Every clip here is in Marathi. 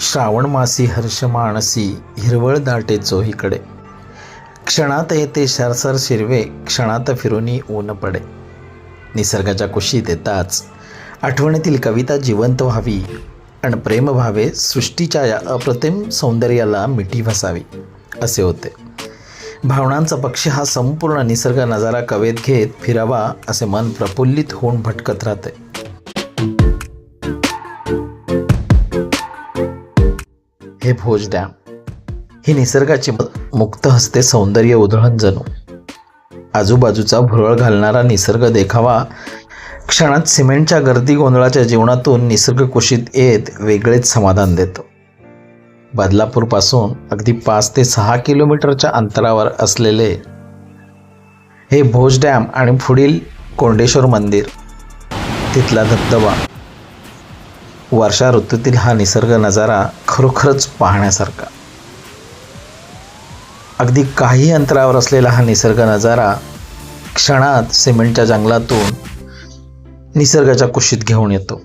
श्रावण मासी हर्ष मानसी हिरवळ दाटे चोहीकडे. क्षणात येते सरसर शिरवे क्षणात फिरूनी ऊन पडे. निसर्गाच्या कुशीत येताच आठवणीतील कविता जिवंत व्हावी आणि प्रेम व्हावे सृष्टीच्या या अप्रतिम सौंदर्याला मिठी भसावी असे होते. भावनांचा पक्षी हा संपूर्ण निसर्ग नजारा कवेत घेत फिरावा असे मन प्रफुल्लित होऊन भटकत राहते. हे भोज डॅम ही निसर्गाची मुक्त हस्ते सौंदर्य उधळण जणू. आजूबाजूचा भुरळ घालणारा निसर्ग देखावा. क्षणात सिमेंटच्या गर्दी गोंधळाच्या जीवनातून निसर्ग कुशीत येत वेगळेच समाधान देतो. बदलापूरपासून अगदी पाच ते सहा किलोमीटरच्या अंतरावर असलेले हे भोज डॅम आणि पुढील कोंडेश्वर मंदिर तिथला धबधबा. वर्षा ऋतूतील हा निसर्ग नजारा खरोखरच पाहण्यासारखा. अगदी काही अंतरावर असलेला हा निसर्ग नजारा क्षणात सिमेंटच्या जंगलातून निसर्गाच्या कुशीत घेऊन येतो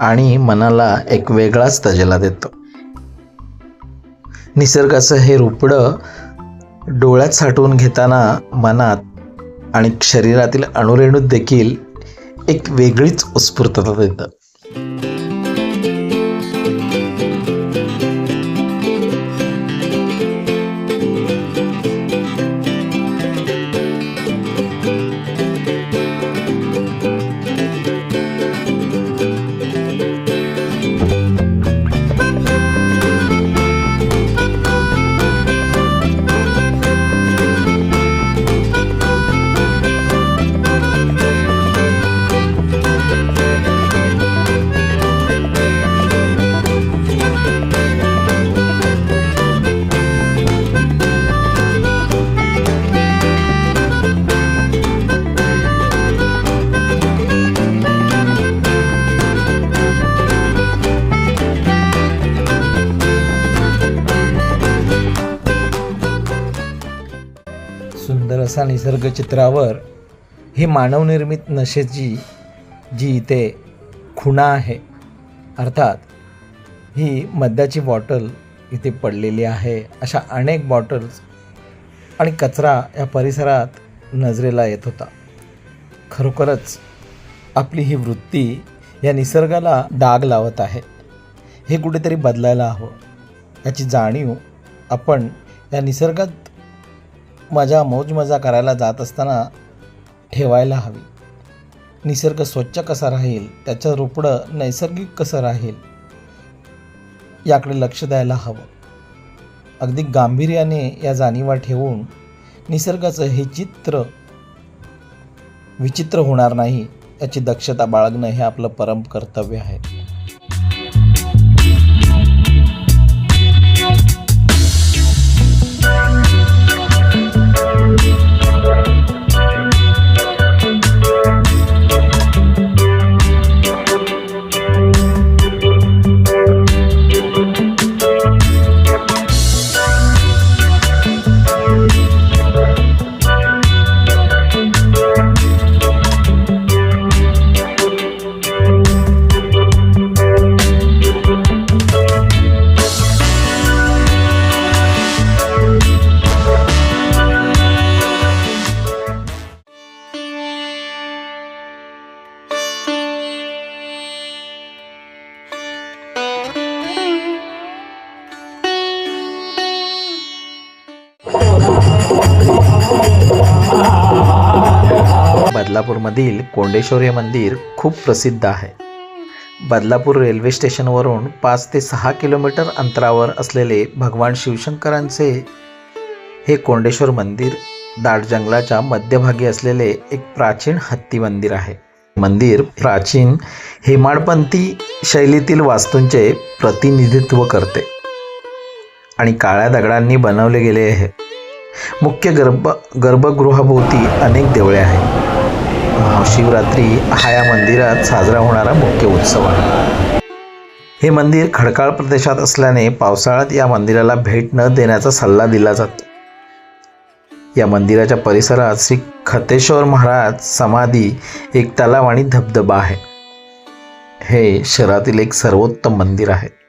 आणि मनाला एक वेगळाच तजेला देतो. निसर्गाचं हे रुपडं डोळ्यात साठवून घेताना मनात आणि शरीरातील अणुरेणूत देखील एक वेगळीच उत्स्फूर्तता देतं. सुंदर असा निसर्ग चित्रावर ही मानवनिर्मित नशेची जी इथे खुणा आहे अर्थात ही मद्याची बॉटल इथे पडलेली आहे अशा अनेक बॉटल्स आणि कचरा या परिसरात नजरेला येत होता. खरोखरच आपली ही वृत्ती या निसर्गाला डाग लावत आहे. हे कुठेतरी बदलायला हवं याची जाणीव आपण या निसर्गात मजा मौजमजा करायला जात असताना ठेवायला हवी. निसर्ग स्वच्छ कसा राहील त्याचं रुपडं नैसर्गिक कसं राहील याकडे लक्ष द्यायला हवं. अगदी गांभीर्याने या जाणीवा ठेवून निसर्गाचं हे चित्र विचित्र होणार नाही याची दक्षता बाळगणं हे आपलं परम कर्तव्य आहे. बदलापूरमधील कोंडेश्वर हे मंदिर खूप प्रसिद्ध आहे. बदलापूर रेल्वे स्टेशनवरून पाच ते सहा किलोमीटर अंतरावर असलेले भगवान शिवशंकरांचे हे कोंडेश्वर मंदिर दाट जंगलाच्या मध्यभागी असलेले एक प्राचीन हत्ती मंदिर आहे. मंदिर प्राचीन हेमाडपंथी शैलीतील वास्तूंचे प्रतिनिधित्व करते आणि काळ्या दगडांनी बनवले गेले आहे. मुख्य गर्भ गर्भगृहाभोवती अनेक देवळे आहेत. महाशिवरात्री हा या मंदिरात साजरा होणारा मुख्य उत्सव आहे. हे मंदिर खडकाळ प्रदेशात असल्याने पावसाळ्यात या मंदिराला भेट न देण्याचा सल्ला दिला जातो. या मंदिराच्या परिसरात श्री खतेश्वर महाराज समाधी एक तलाव आणि धबधबा आहे. हे शहरातील एक सर्वोत्तम मंदिर आहे.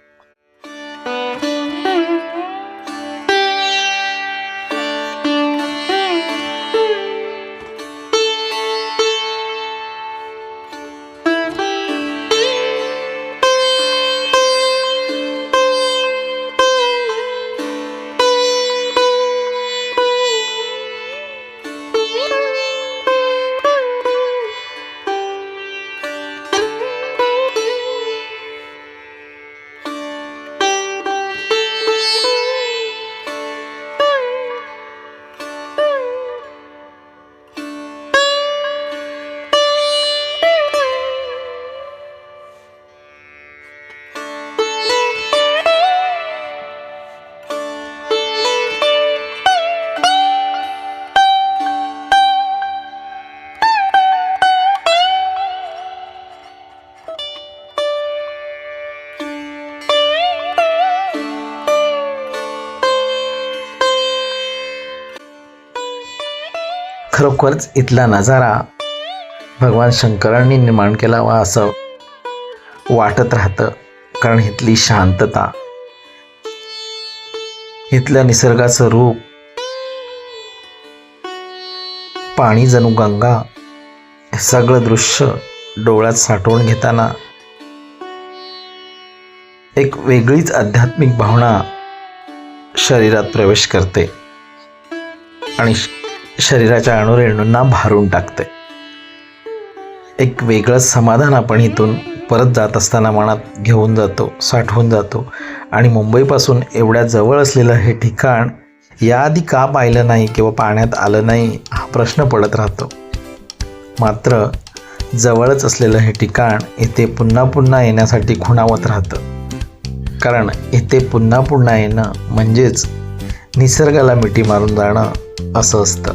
खरोखरच इथला नजारा भगवान शंकरांनी निर्माण केला वा असं वाटत राहतं. कारण इथली शांतता इथल्या निसर्गाचं रूप पाणी जणू गंगा हे सगळं दृश्य डोळ्यात साठवून घेताना एक वेगळीच आध्यात्मिक भावना शरीरात प्रवेश करते. आणि शरीराच्या अणुरेणूंना भारून टाकते एक वेगळंच समाधान आपण इथून परत जात असताना मनात घेऊन जातो साठवून जातो. आणि मुंबईपासून एवढ्या जवळ असलेलं हे ठिकाण याआधी का पाहिलं नाही किंवा पाण्यात आलं नाही हा प्रश्न पडत राहतो. मात्र जवळच असलेलं हे ठिकाण इथे पुन्हा पुन्हा येण्यासाठी खुणावत राहतं. कारण इथे पुन्हा पुन्हा येणं म्हणजेच निसर्गाला मिठी मारून जाणं असं असतं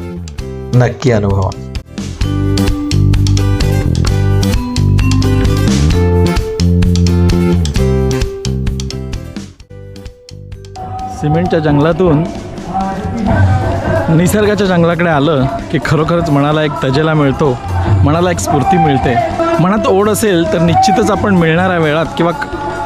नक्की अनुभवा. सिमेंटच्या जंगलातून निसर्गाच्या जंगलाकडे आलं की खरोखरच मनाला एक तजेला मिळतो मनाला एक स्फूर्ती मिळते. मनात ओढ असेल तर निश्चितच आपण मिळणाऱ्या वेळात किंवा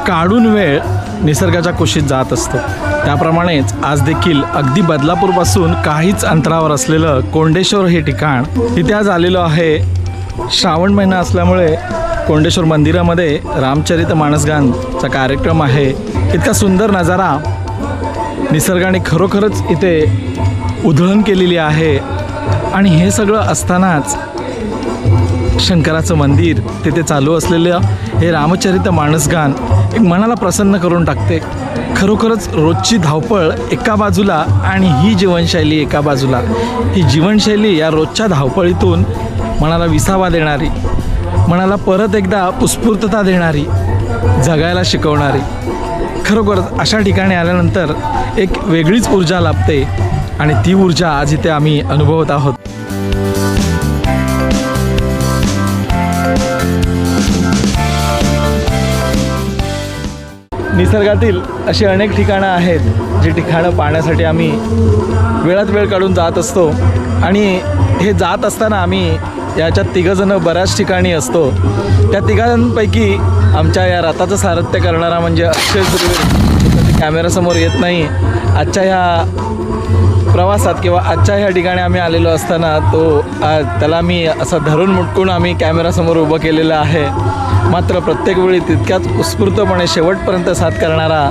काढून वेळ निसर्गाच्या कुशीत जात असतो. त्याप्रमाणेच आज देखील अगदी बदलापूरपासून काहीच अंतरावर असलेलं कोंडेश्वर हे ठिकाण तिथे आज आलेलो आहे. श्रावण महिना असल्यामुळे कोंडेश्वर मंदिरामध्ये रामचरित मानसगानचा कार्यक्रम आहे. इतका सुंदर नजारा निसर्गाने खरोखरच इथे उधळण केलेली आहे. आणि हे सगळं असतानाच शंकराचं मंदिर तिथे चालू असलेलं हे रामचरित माणसगान एक मनाला प्रसन्न करून टाकते. खरोखरच रोजची धावपळ एका बाजूला आणि ही जीवनशैली एका बाजूला. ही जीवनशैली या रोजच्या धावपळीतून मनाला विसावा देणारी मनाला परत एकदा उत्स्फूर्तता देणारी जगायला शिकवणारी. खरोखरच अशा ठिकाणी आल्यानंतर एक वेगळीच ऊर्जा लाभते आणि ती ऊर्जा आज इथे आम्ही अनुभवत आहोत. निसर्गातील अशी अनेक ठिकाणं आहेत जी ठिकाणं पाहण्यासाठी आम्ही वेळात वेळ काढून जात असतो. आणि हे जात असताना आम्ही याच्यात तिघंजणं बऱ्याच ठिकाणी असतो. त्या तिघांपैकी आमच्या या रथाचं सारथ्य करणारा म्हणजे अक्षय सुर्वे कॅमेरासमोर येत नाही. आजच्या ह्या प्रवासात किंवा आजच्या ह्या ठिकाणी आम्ही आलेलो असताना तो त्याला मी असं धरून मुटकून आम्ही कॅमेरासमोर उभं केलेलं आहे. मात्र प्रत्येक वेळी तितक्याच उत्स्फूर्तपणे शेवटपर्यंत साथ करणारा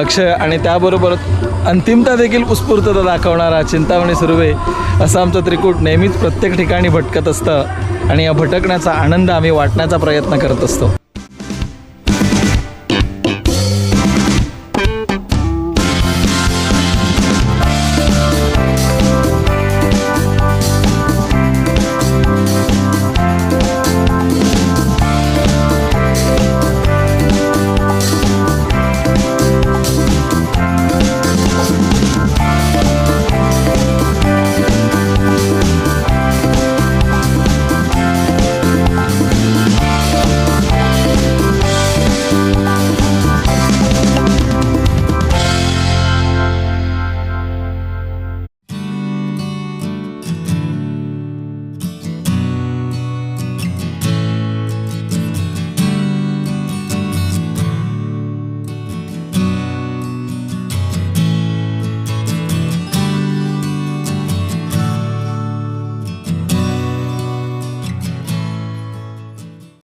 अक्षय आणि त्याबरोबर अंतिमता देखील उत्स्फूर्तता दाखवणारा चिंतामणी सुर्वे असं आमचं त्रिकूट नेहमीच प्रत्येक ठिकाणी भटकत असतं आणि या भटकण्याचा आनंद आम्ही वाटण्याचा प्रयत्न करत असतो.